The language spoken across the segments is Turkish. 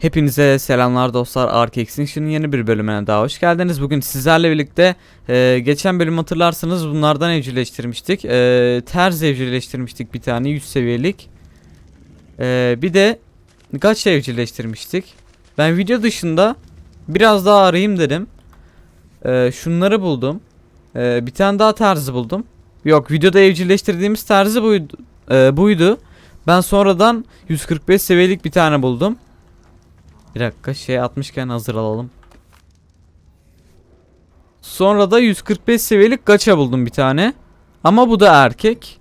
Hepinize selamlar dostlar. Ark Extinction'ın yeni bir bölümüne daha hoş geldiniz. Bugün sizlerle birlikte e, geçen bölüm hatırlarsanız bunlardan evcilleştirmiştik. E, terz evcilleştirmiştik bir tane 100 seviyelik. E, bir de gacha evcilleştirmiştik. Ben video dışında biraz daha arayayım dedim. E, şunları buldum. E, bir tane daha terzi buldum. Yok videoda evcilleştirdiğimiz terzi buydu. e, buydu. Ben sonradan 145 seviyelik bir tane buldum. Bir dakika şey atmışken hazır alalım. Sonra da 145 seviyelik gacha buldum bir tane. Ama bu da erkek.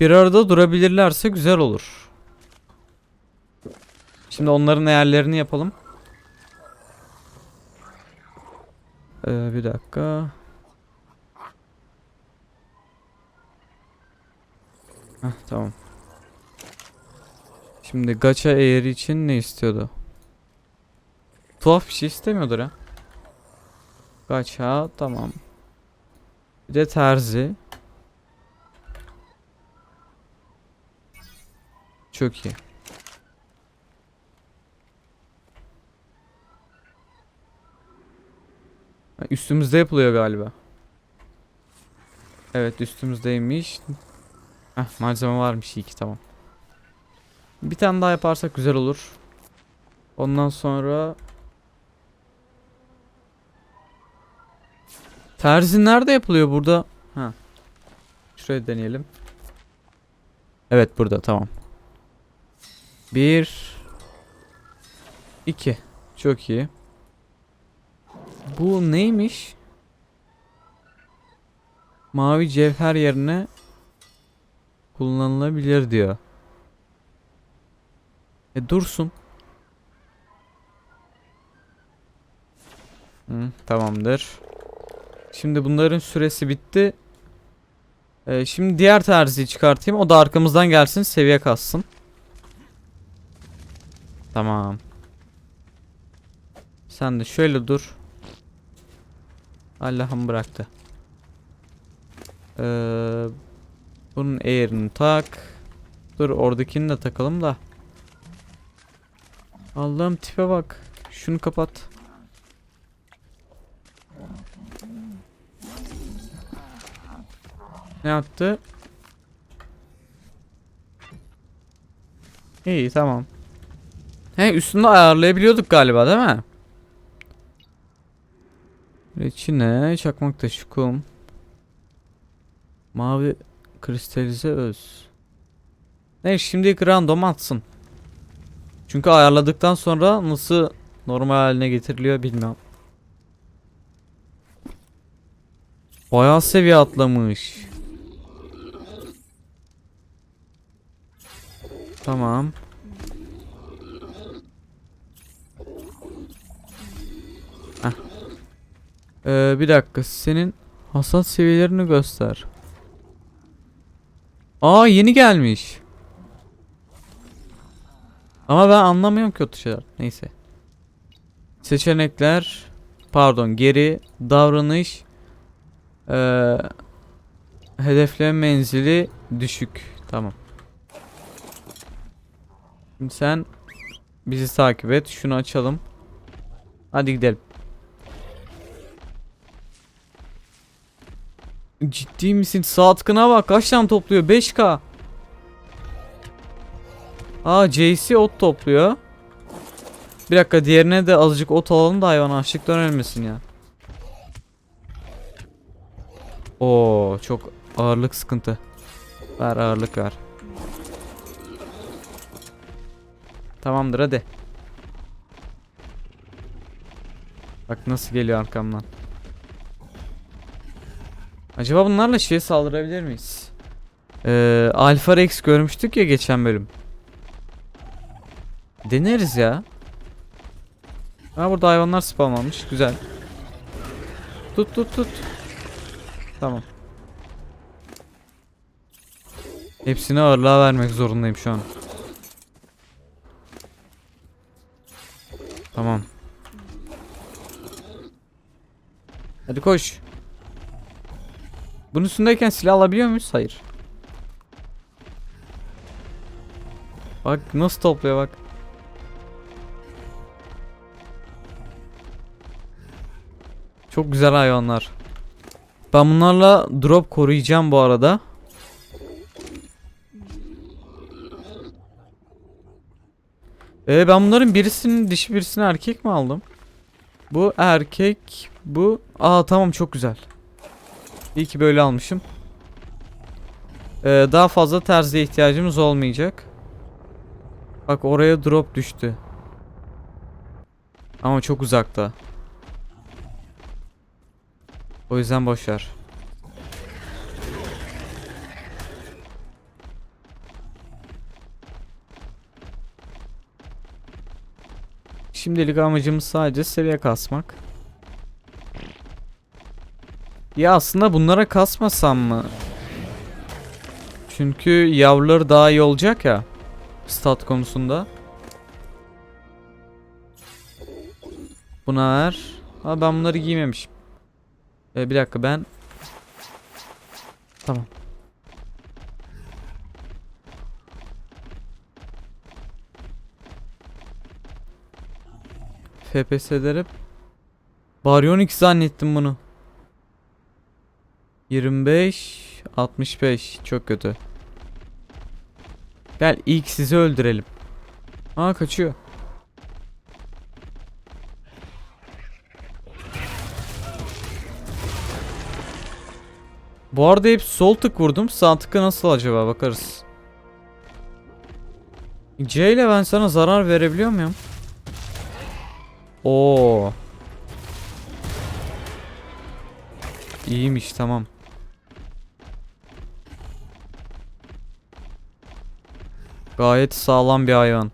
Bir arada durabilirlerse güzel olur. Şimdi onların ayarlarını yapalım. Ee, bir dakika. Heh, tamam. Şimdi gacha eğri için ne istiyordu? Tuhaf bir şey istemiyordur ha. Gacha tamam. Bir de terzi. Çok iyi. Üstümüzde yapılıyor galiba. Evet üstümüzdeymiş. Heh, malzeme varmış iyi ki tamam. Bir tane daha yaparsak güzel olur. Ondan sonra Terzi nerede yapılıyor burada? Ha. Şuraya deneyelim. Evet burada tamam. Bir iki Çok iyi. Bu neymiş? Mavi cevher yerine kullanılabilir diyor. E dursun. Hı, tamamdır. Şimdi bunların süresi bitti. Ee, şimdi diğer terziyi çıkartayım. O da arkamızdan gelsin. Seviye kassın. Tamam. Sen de şöyle dur. Allah'ım bıraktı. Ee, bunun eğerini tak. Dur oradakini de takalım da. Allah'ım tipe bak. Şunu kapat. Ne yaptı? İyi tamam. He üstünde ayarlayabiliyorduk galiba değil mi? Reçine, çakmak taşı, kum. Mavi kristalize öz. Ne şimdi random atsın. Çünkü ayarladıktan sonra nasıl normal haline getiriliyor bilmiyorum. Bayağı seviye atlamış. Tamam. Heh. Ee, bir dakika senin hasat seviyelerini göster. Aa yeni gelmiş. Ama ben anlamıyorum o şeyler. Neyse. Seçenekler pardon geri davranış ee, hedefleme menzili düşük. Tamam. Şimdi sen bizi takip et. Şunu açalım. Hadi gidelim. Ciddi misin? Saatkına bak. Kaç tane topluyor? 5k. Aa JC ot topluyor. Bir dakika diğerine de azıcık ot alalım da hayvan açlıktan ölmesin ya. Oo çok ağırlık sıkıntı. Ver ağırlık ver. Tamamdır hadi. Bak nasıl geliyor arkamdan. Acaba bunlarla şeye saldırabilir miyiz? Ee, Alpha Rex görmüştük ya geçen bölüm. Deneriz ya. Ha burada hayvanlar spawnlanmış. Güzel. Tut tut tut. Tamam. Hepsini ağırlığa vermek zorundayım şu an. Tamam. Hadi koş. Bunun üstündeyken silah alabiliyor muyuz? Hayır. Bak nasıl topluyor bak. Çok güzel hayvanlar. Ben bunlarla drop koruyacağım bu arada. Ee, ben bunların birisinin dişi birisini erkek mi aldım? Bu erkek bu. Aa tamam çok güzel. İyi ki böyle almışım. Ee, daha fazla terziye ihtiyacımız olmayacak. Bak oraya drop düştü. Ama çok uzakta. O yüzden boş Şimdilik amacımız sadece seviye kasmak. Ya aslında bunlara kasmasam mı? Çünkü yavruları daha iyi olacak ya. Stat konusunda. Buna ver. Ha ben bunları giymemişim. Ee, bir dakika ben Tamam. FPS'leri Baryonyx zannettim bunu. 25 65 çok kötü. Gel ilk sizi öldürelim. Aa kaçıyor. Bu arada hep sol tık vurdum. Sağ tıkı nasıl acaba bakarız. C ile ben sana zarar verebiliyor muyum? Oo. İyiymiş tamam. Gayet sağlam bir hayvan.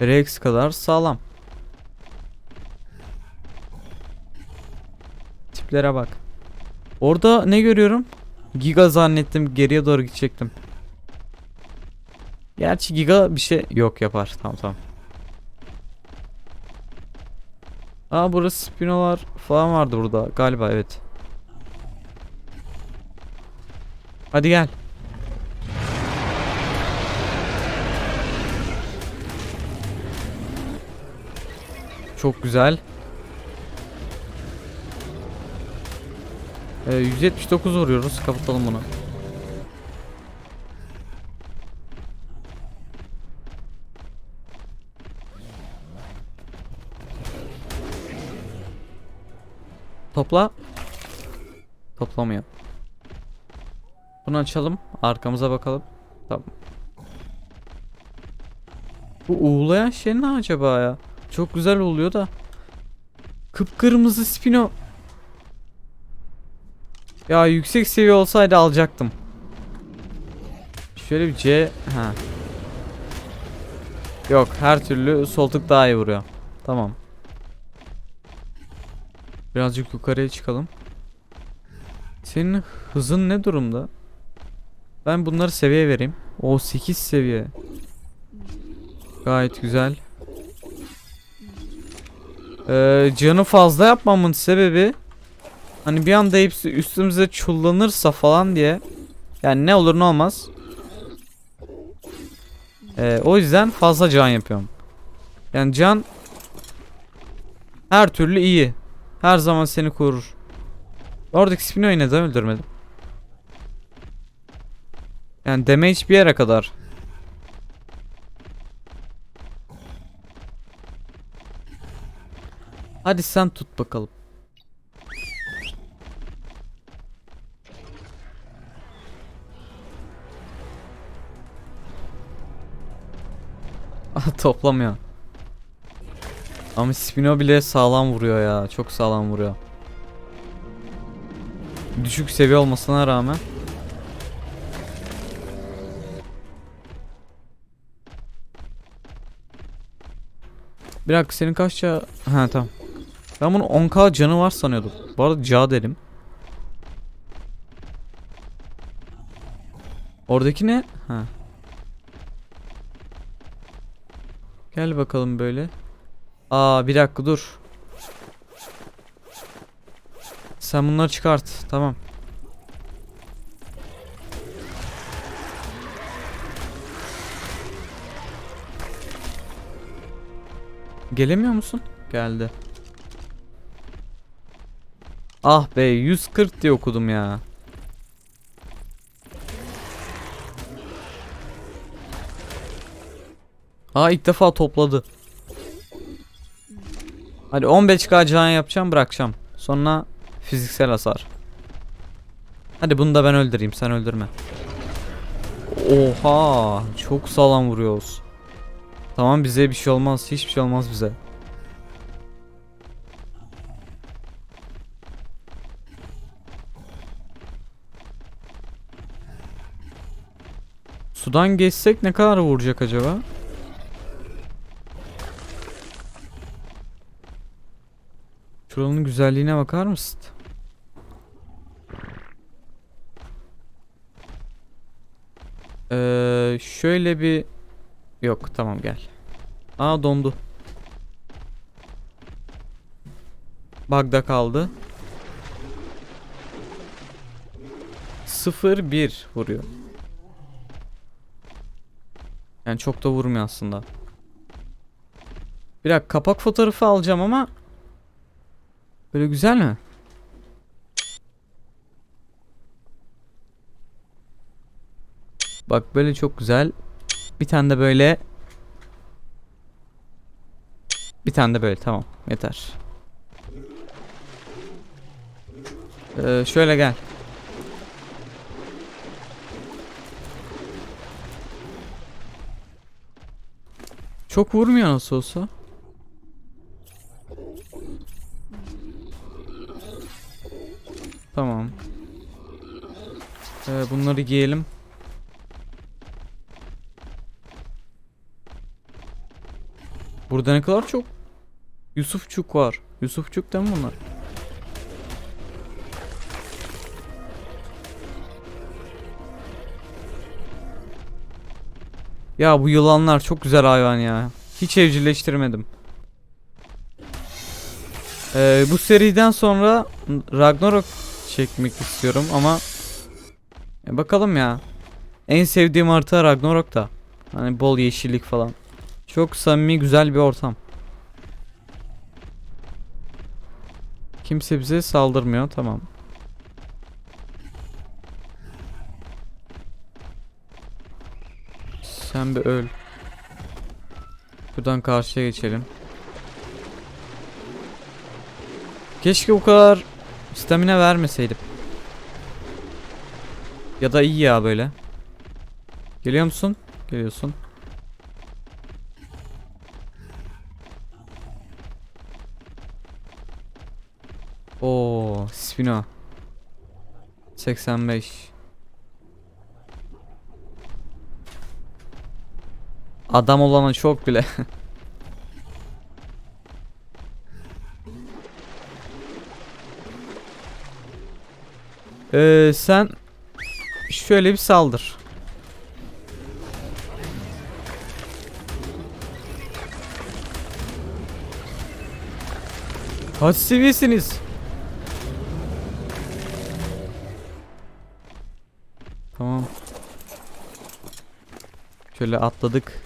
Rex kadar sağlam. Tiplere bak. Orada ne görüyorum? Giga zannettim. Geriye doğru gidecektim. Gerçi Giga bir şey yok yapar. Tamam tamam. Aa burası spinolar falan vardı burada galiba evet. Hadi gel. Çok güzel. Ee, 179 vuruyoruz. Kapatalım bunu. Topla. Toplamıyor. Bunu açalım. Arkamıza bakalım. Tamam. Bu uğulayan şey ne acaba ya? Çok güzel oluyor da. Kıpkırmızı spino. Ya yüksek seviye olsaydı alacaktım. Şöyle bir C. Ha. Yok her türlü sol tık daha iyi vuruyor. Tamam. Birazcık yukarıya çıkalım. Senin hızın ne durumda? Ben bunları seviye vereyim. O 8 seviye. Gayet güzel. Ee, canı fazla yapmamın sebebi hani bir anda hepsi üstümüze çullanırsa falan diye. Yani ne olur ne olmaz. Ee, o yüzden fazla can yapıyorum. Yani can her türlü iyi. Her zaman seni korur. Oradaki Spino'yu neden öldürmedim? Yani damage bir yere kadar. Hadi sen tut bakalım. Toplamıyor. Ama Spino bile sağlam vuruyor ya. Çok sağlam vuruyor. Düşük seviye olmasına rağmen. Bir dakika senin kaç ca... Ha tamam. Ben bunu 10k canı var sanıyordum. Bu arada ca dedim. Oradaki ne? Ha. Gel bakalım böyle. Aa bir dakika dur. Sen bunları çıkart. Tamam. Gelemiyor musun? Geldi. Ah be 140 diye okudum ya. Aa ilk defa topladı. Hadi 15k can yapacağım bırakacağım. Sonra fiziksel hasar. Hadi bunu da ben öldüreyim sen öldürme. Oha çok sağlam vuruyoruz. Tamam bize bir şey olmaz hiçbir şey olmaz bize. Sudan geçsek ne kadar vuracak acaba? Şuranın güzelliğine bakar mısın? Ee, şöyle bir yok tamam gel. Aa dondu. Bug'da kaldı. 0 1 vuruyor. Yani çok da vurmuyor aslında. Bir dakika kapak fotoğrafı alacağım ama Böyle güzel mi? Bak böyle çok güzel. Bir tane de böyle. Bir tane de böyle tamam yeter. Ee, şöyle gel. Çok vurmuyor nasıl olsa. Tamam. Ee, bunları giyelim. Burada ne kadar çok Yusufçuk var. Yusufçuk değil mi bunlar? Ya bu yılanlar çok güzel hayvan ya. Hiç evcilleştirmedim. Ee, bu seriden sonra Ragnarok çekmek istiyorum ama e, bakalım ya. En sevdiğim harita Ragnarok da. Hani bol yeşillik falan. Çok samimi güzel bir ortam. Kimse bize saldırmıyor tamam. Sen bir öl. Buradan karşıya geçelim. Keşke bu kadar stamina vermeseydim. Ya da iyi ya böyle. Geliyor musun? Geliyorsun. Oo, Spino. 85. Adam olana çok bile. Ee, sen şöyle bir saldır. Kaç seviyesiniz? Tamam. Şöyle atladık.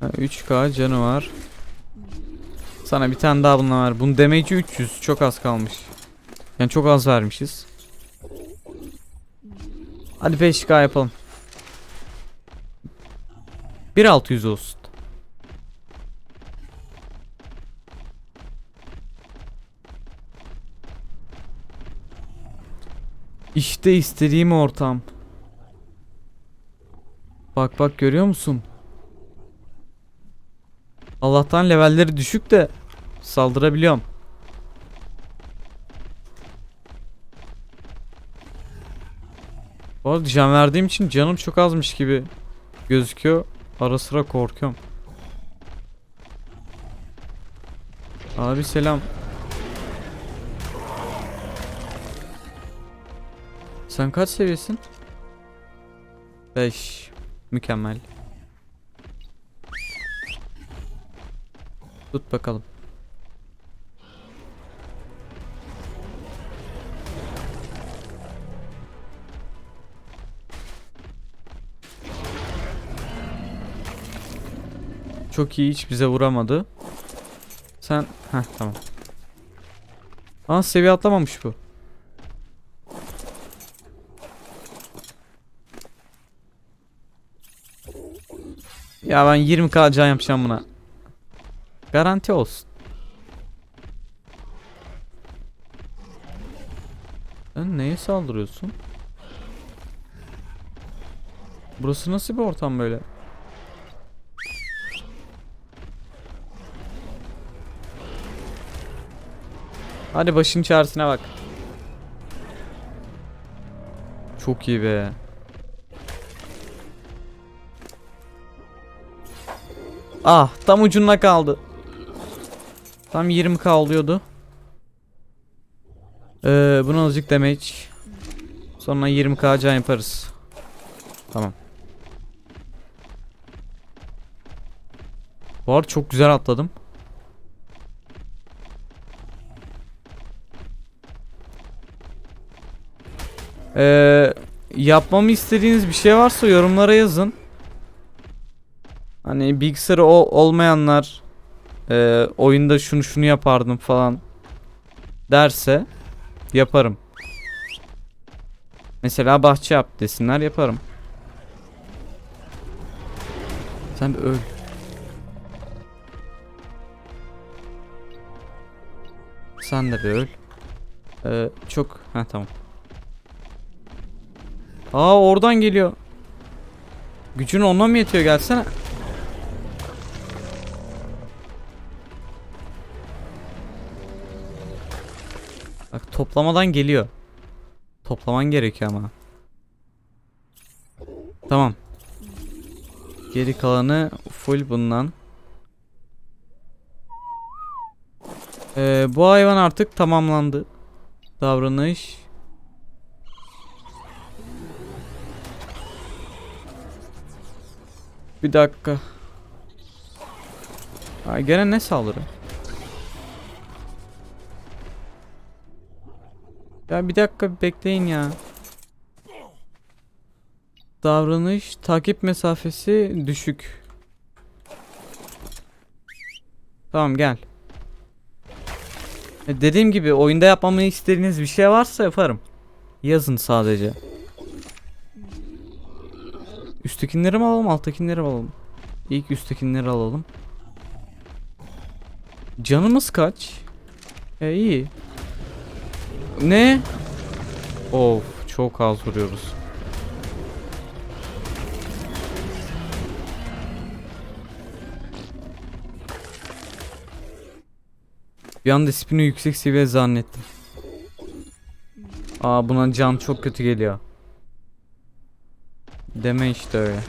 Ha, 3k canı var. Sana bir tane daha bundan var. Bunun damage'i 300. Çok az kalmış. Yani çok az vermişiz. Hadi 5k yapalım. 1600 olsun. İşte istediğim ortam. Bak bak görüyor musun? Allah'tan levelleri düşük de saldırabiliyorum. Bu arada can verdiğim için canım çok azmış gibi gözüküyor. Ara sıra korkuyorum. Abi selam. Sen kaç seviyesin? 5. Mükemmel. Tut bakalım. Çok iyi hiç bize vuramadı. Sen heh tamam. Aa seviye atlamamış bu. Ya ben 20k can yapacağım buna. Garanti olsun. Sen neye saldırıyorsun? Burası nasıl bir ortam böyle? Hadi başın çaresine bak. Çok iyi be. Ah tam ucunda kaldı. Tam 20k oluyordu. Ee, buna azıcık damage. Sonra 20k can yaparız. Tamam. Arada çok güzel atladım. Ee, yapmamı istediğiniz bir şey varsa yorumlara yazın. Hani bilgisayarı o olmayanlar e, oyunda şunu şunu yapardım falan derse yaparım. Mesela bahçe yap desinler yaparım. Sen bir öl. Sen de bir öl. Ee, çok ha tamam. Aa oradan geliyor. Gücün ona mı yetiyor gelsene. Bak toplamadan geliyor. Toplaman gerekiyor ama. Tamam. Geri kalanı full bundan. Ee, bu hayvan artık tamamlandı. Davranış. Bir dakika. Ha, gene ne saldırı? Ya bir dakika bekleyin ya. Davranış, takip mesafesi düşük. Tamam gel. E, dediğim gibi oyunda yapmamı istediğiniz bir şey varsa yaparım. Yazın sadece. Üsttekileri mi alalım, alttakileri mi alalım? İlk üsttekileri alalım. Canımız kaç? E iyi. Ne? Of çok az vuruyoruz. Bir anda ismini yüksek seviye zannettim. Aa buna can çok kötü geliyor. Deme işte öyle.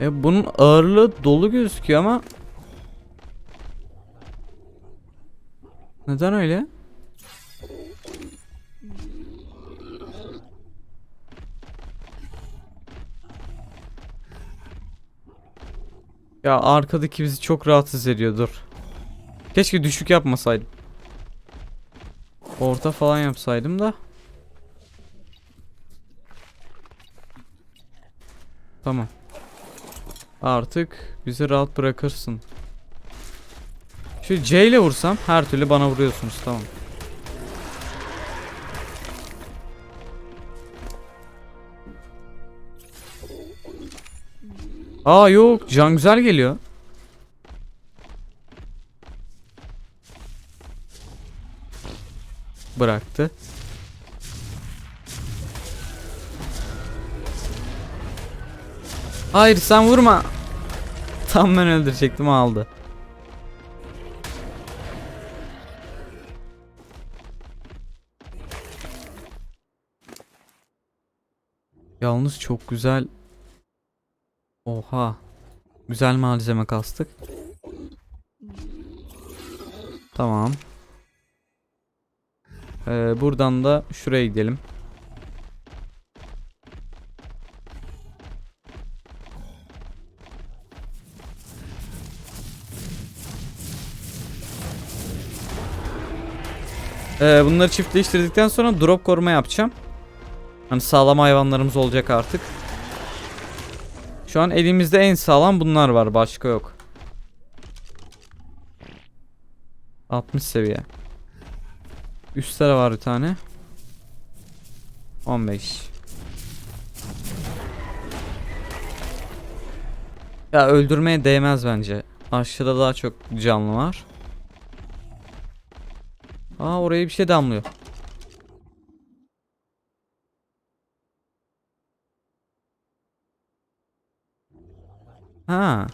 E bunun ağırlığı dolu gözüküyor ama Neden öyle? Ya arkadaki bizi çok rahatsız ediyor dur. Keşke düşük yapmasaydım. Orta falan yapsaydım da. Tamam. Artık bizi rahat bırakırsın. Şu C ile vursam her türlü bana vuruyorsunuz tamam. Aa yok can güzel geliyor. Bıraktı. Hayır sen vurma. Tam ben öldürecektim aldı. Yalnız çok güzel. Oha. Güzel malzeme kastık. Tamam. Ee, buradan da şuraya gidelim. Ee, bunları çiftleştirdikten sonra drop koruma yapacağım. Hani sağlam hayvanlarımız olacak artık. Şu an elimizde en sağlam bunlar var. Başka yok. 60 seviye. Üstlere var bir tane. 15. Ya öldürmeye değmez bence. Aşağıda daha çok canlı var. Aa oraya bir şey damlıyor. Ha.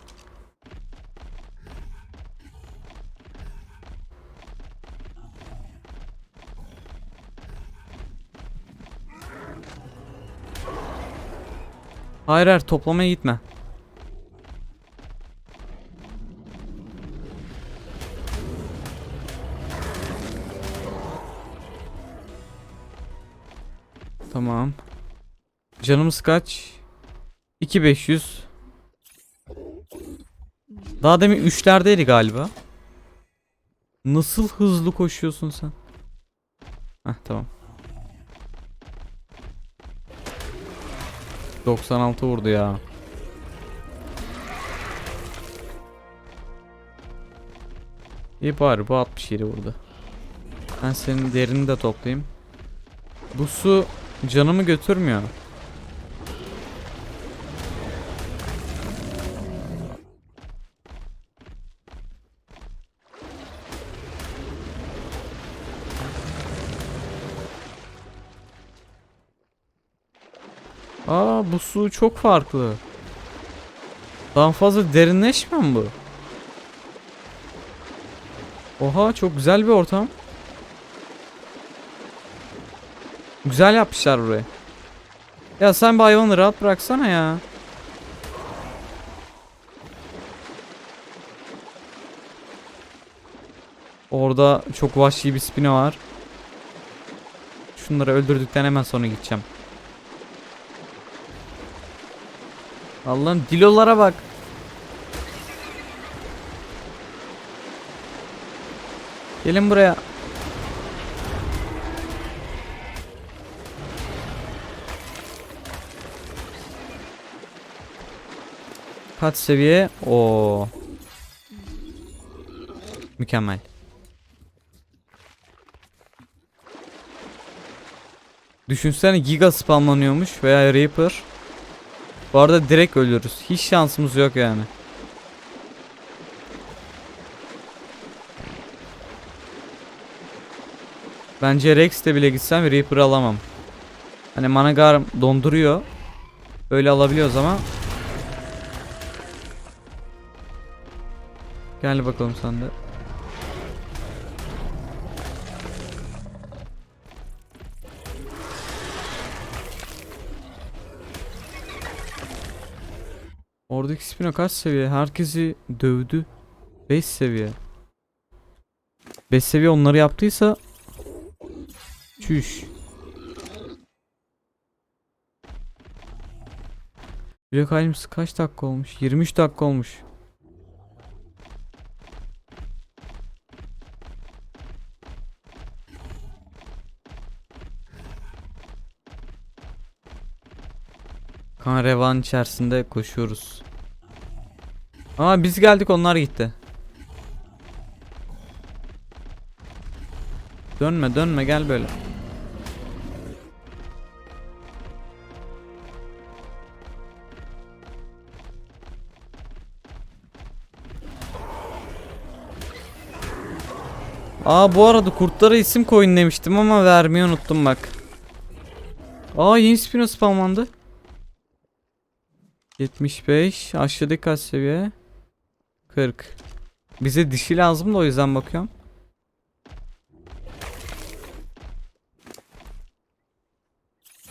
Hayır hayır toplamaya gitme. Canımız kaç? 2500. Daha demin 3'lerdeydi galiba. Nasıl hızlı koşuyorsun sen? Heh tamam. 96 vurdu ya. İyi bari bu 67 vurdu. Ben senin derini de toplayayım. Bu su canımı götürmüyor. Bu su çok farklı. Daha fazla derinleşmiyor bu? Oha çok güzel bir ortam. Güzel yapmışlar burayı. Ya sen bu hayvanı rahat bıraksana ya. Orada çok vahşi bir spino var. Şunları öldürdükten hemen sonra gideceğim. Allah'ım dilolara bak. Gelin buraya. Kaç seviye? O. Mükemmel. Düşünsene giga spamlanıyormuş veya Reaper. Bu arada direkt ölürüz. Hiç şansımız yok yani. Bence Rex'le bile gitsem Reaper'ı alamam. Hani Managar donduruyor. Öyle alabiliyoruz ama. Gel bakalım sen de. Oradaki Spino kaç seviye? Herkesi dövdü. 5 seviye. 5 seviye onları yaptıysa Çüş. Black Isles kaç dakika olmuş? 23 dakika olmuş. Kan revan içerisinde koşuyoruz. Aa biz geldik onlar gitti. Dönme dönme gel böyle. Aa bu arada kurtlara isim koyun demiştim ama vermeyi unuttum bak. Aa yeni spino spamlandı. 75 aşağıdaki kaç seviye? 40. Bize dişi lazım da o yüzden bakıyorum.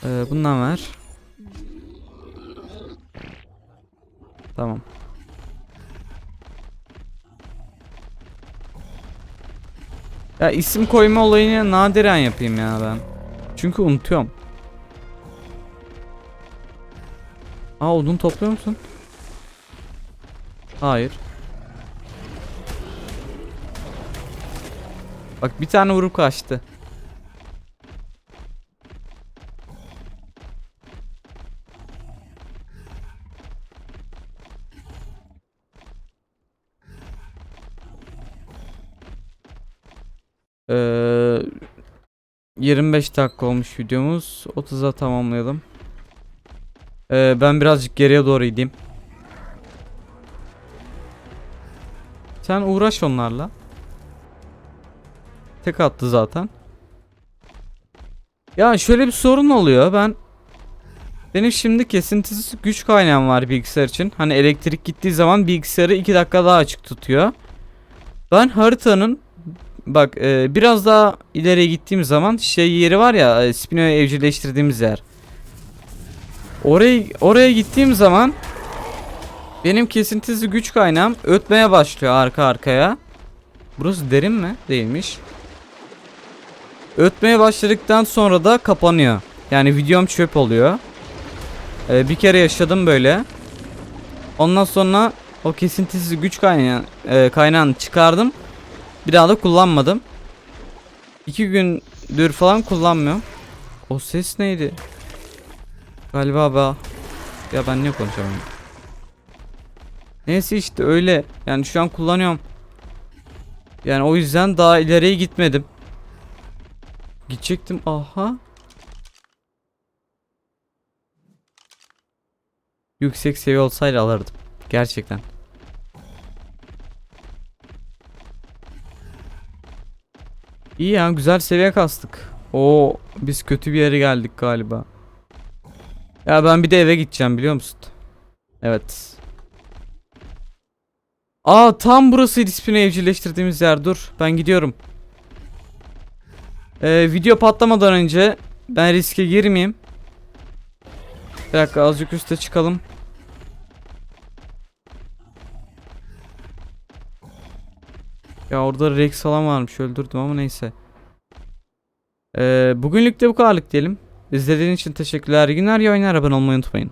Ee, bundan ver. Tamam. Ya isim koyma olayını nadiren yapayım ya ben. Çünkü unutuyorum. Aa odun topluyor musun? Hayır. Bak bir tane vurup kaçtı. Ee, 25 dakika olmuş videomuz. 30'a tamamlayalım. Ee, ben birazcık geriye doğru gideyim. Sen uğraş onlarla. Tek attı zaten. Ya şöyle bir sorun oluyor. Ben benim şimdi kesintisiz güç kaynağım var bilgisayar için. Hani elektrik gittiği zaman bilgisayarı 2 dakika daha açık tutuyor. Ben haritanın bak e, biraz daha ileriye gittiğim zaman şey yeri var ya e, Spino'yu evcilleştirdiğimiz yer. Oraya oraya gittiğim zaman benim kesintisiz güç kaynağım ötmeye başlıyor arka arkaya. Burası derin mi? Değilmiş. Ötmeye başladıktan sonra da kapanıyor. Yani videom çöp oluyor. Ee, bir kere yaşadım böyle. Ondan sonra o kesintisiz güç kaynağı, e, kaynağını çıkardım. Bir daha da kullanmadım. İki gündür falan kullanmıyorum. O ses neydi? Galiba ba. Ya ben ne konuşamam. Neyse işte öyle. Yani şu an kullanıyorum. Yani o yüzden daha ileriye gitmedim. Gidecektim. Aha. Yüksek seviye olsaydı alırdım. Gerçekten. İyi ya güzel seviye kastık. Oo biz kötü bir yere geldik galiba. Ya ben bir de eve gideceğim biliyor musun? Evet. Aa tam burası ismini evcilleştirdiğimiz yer. Dur ben gidiyorum. Ee, video patlamadan önce ben riske girmeyeyim. Bir dakika azıcık üste çıkalım. Ya orada Rex falan varmış öldürdüm ama neyse. Ee, bugünlük de bu kadarlık diyelim. İzlediğiniz için teşekkürler. Günler, iyi oyunlar. Abone olmayı unutmayın.